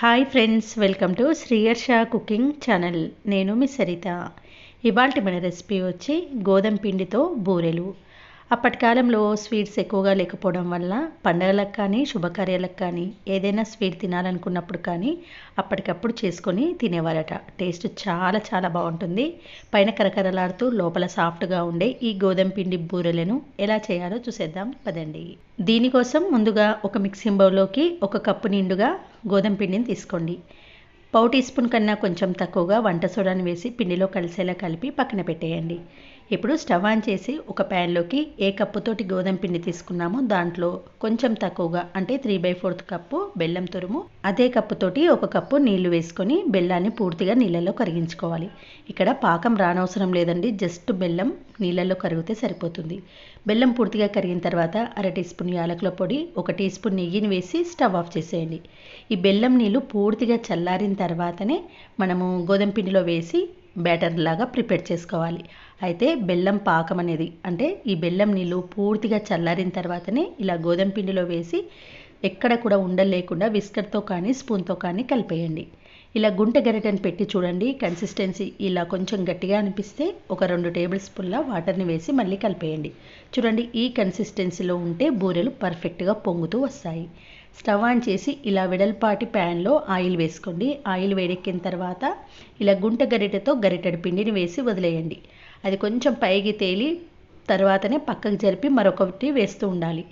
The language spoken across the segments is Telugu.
Hi friends welcome to Sriyarsha cooking channel నేను మీ సరిత. ఇవాళ మన రెసిపీ వచ్చి గోధుమ పిండితో బూరెలు. అప్పటి కాలంలో స్వీట్స్ ఎక్కువగా లేకపోవడం వల్ల పండగలకు కానీ శుభకార్యాలకు కానీ ఏదైనా స్వీట్ తినాలనుకున్నప్పుడు కానీ అప్పటికప్పుడు చేసుకొని తినేవారట. టేస్ట్ చాలా చాలా బాగుంటుంది. పైన కరకరలాడుతూ లోపల సాఫ్ట్గా ఉండే ఈ గోధుమ పిండి బూరెలను ఎలా చేయాలో చూసేద్దాం. పదండి. దీనికోసం ముందుగా ఒక మిక్సింగ్ బౌల్లోకి ఒక కప్పు నిండుగా గోధుమ పిండిని తీసుకోండి. పావు టీ స్పూన్ కన్నా కొంచెం తక్కువగా వంట సోడాని వేసి పిండిలో కలిసేలా కలిపి పక్కన పెట్టేయండి. ఇప్పుడు స్టవ్ ఆన్ చేసి ఒక ప్యాన్లోకి ఏ కప్పుతోటి గోధుమ పిండి తీసుకున్నామో దాంట్లో కొంచెం తక్కువగా అంటే త్రీ బై ఫోర్త్ కప్పు బెల్లం తురుము అదే కప్పుతోటి ఒక కప్పు నీళ్ళు వేసుకొని బెల్లాన్ని పూర్తిగా నీళ్ళలో కరిగించుకోవాలి. ఇక్కడ పాకం రానవసరం లేదండి జస్ట్ బెల్లం నీళ్ళలో కరిగితే సరిపోతుంది. బెల్లం పూర్తిగా కరిగిన తర్వాత అర టీ స్పూన్ యాలకుల పొడి ఒక టీ స్పూన్ నెయ్యిని వేసి స్టవ్ ఆఫ్ చేసేయండి. ఈ బెల్లం నీళ్ళు పూర్తిగా చల్లారిన తర్వాతనే మనము గోధుమ పిండిలో వేసి బ్యాటర్ లాగా ప్రిపేర్ చేసుకోవాలి. అయితే బెల్లం పాకం అనేది అంటే ఈ బెల్లం నీళ్ళు పూర్తిగా చల్లారిన తర్వాతనే ఇలా గోధుమ పిండిలో వేసి ఎక్కడ కూడా ఉండలేకుండా విస్కర్తో కానీ స్పూన్తో కానీ కలిపేయండి. ఇలా గుంట గరిటని పెట్టి చూడండి కన్సిస్టెన్సీ ఇలా కొంచెం గట్టిగా అనిపిస్తే ఒక రెండు టేబుల్ స్పూన్ల వాటర్ని వేసి మళ్ళీ కలిపేయండి. చూడండి ఈ కన్సిస్టెన్సీలో ఉంటే బూరెలు పర్ఫెక్ట్గా పొంగుతూ వస్తాయి. స్టవ్ ఆన్ చేసి ఇలా వెడల్పాటి ప్యాన్లో ఆయిల్ వేసుకోండి. ఆయిల్ వేడెక్కిన తర్వాత ఇలా గుంట గరిటెతో గరిటెడు పిండిని వేసి వదిలేయండి. అది కొంచెం పైకి తేలి తర్వాతనే పక్కకు జరిపి మరొకటి వేస్తూ ఉండాలి.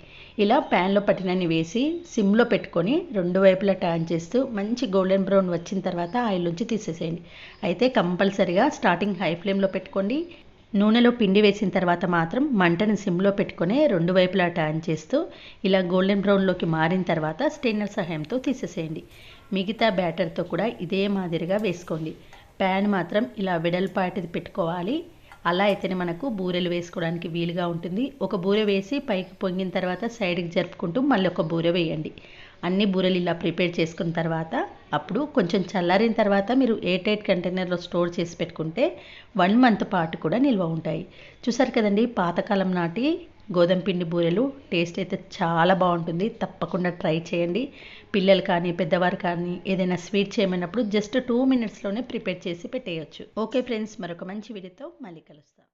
ఇలా ప్యాన్లో పట్టినన్ని వేసి సిమ్లో పెట్టుకొని రెండు వైపులా టర్న్ చేస్తూ మంచి గోల్డెన్ బ్రౌన్ వచ్చిన తర్వాత ఆయిల్ నుంచి తీసేసేయండి. అయితే కంపల్సరిగా స్టార్టింగ్ హై ఫ్లేమ్లో పెట్టుకోండి. నూనెలో పిండి వేసిన తర్వాత మాత్రం మంటను సిమ్లో పెట్టుకొని రెండు వైపులా టర్న్ చేస్తూ ఇలా గోల్డెన్ బ్రౌన్లోకి మారిన తర్వాత స్టెయినర్ సహాయంతో తీసేసేయండి. మిగతా బ్యాటర్తో కూడా ఇదే మాదిరిగా వేసుకోండి. ప్యాన్ మాత్రం ఇలా వెడల్పాటిది పెట్టుకోవాలి. అలా అయితేనే మనకు బూరెలు వేసుకోవడానికి వీలుగా ఉంటుంది. ఒక బూరె వేసి పైకి పొంగిన తర్వాత సైడ్కి జరుపుకుంటూ మళ్ళీ ఒక బూరె వేయండి. అన్ని బూరెలు ఇలా ప్రిపేర్ చేసుకున్న తర్వాత అప్పుడు కొంచెం చల్లారిన తర్వాత మీరు ఎయిట్ ఎయిట్ కంటైనర్లో స్టోర్ చేసి పెట్టుకుంటే వన్ మంత్ పాటు కూడా నిల్వ ఉంటాయి. చూసారు కదండి పాతకాలం నాటి గోధుమ పిండి బూరెలు టేస్ట్ అయితే చాలా బాగుంటుంది. తప్పకుండా ట్రై చేయండి. పిల్లలు కానీ పెద్దవారు కానీ ఏదైనా స్వీట్ చేయమన్నప్పుడు జస్ట్ టూ మినిట్స్లోనే ప్రిపేర్ చేసి పెట్టేయచ్చు. ఓకే ఫ్రెండ్స్ మరొక మంచి వీడియోతో మళ్ళీ కలుస్తాం.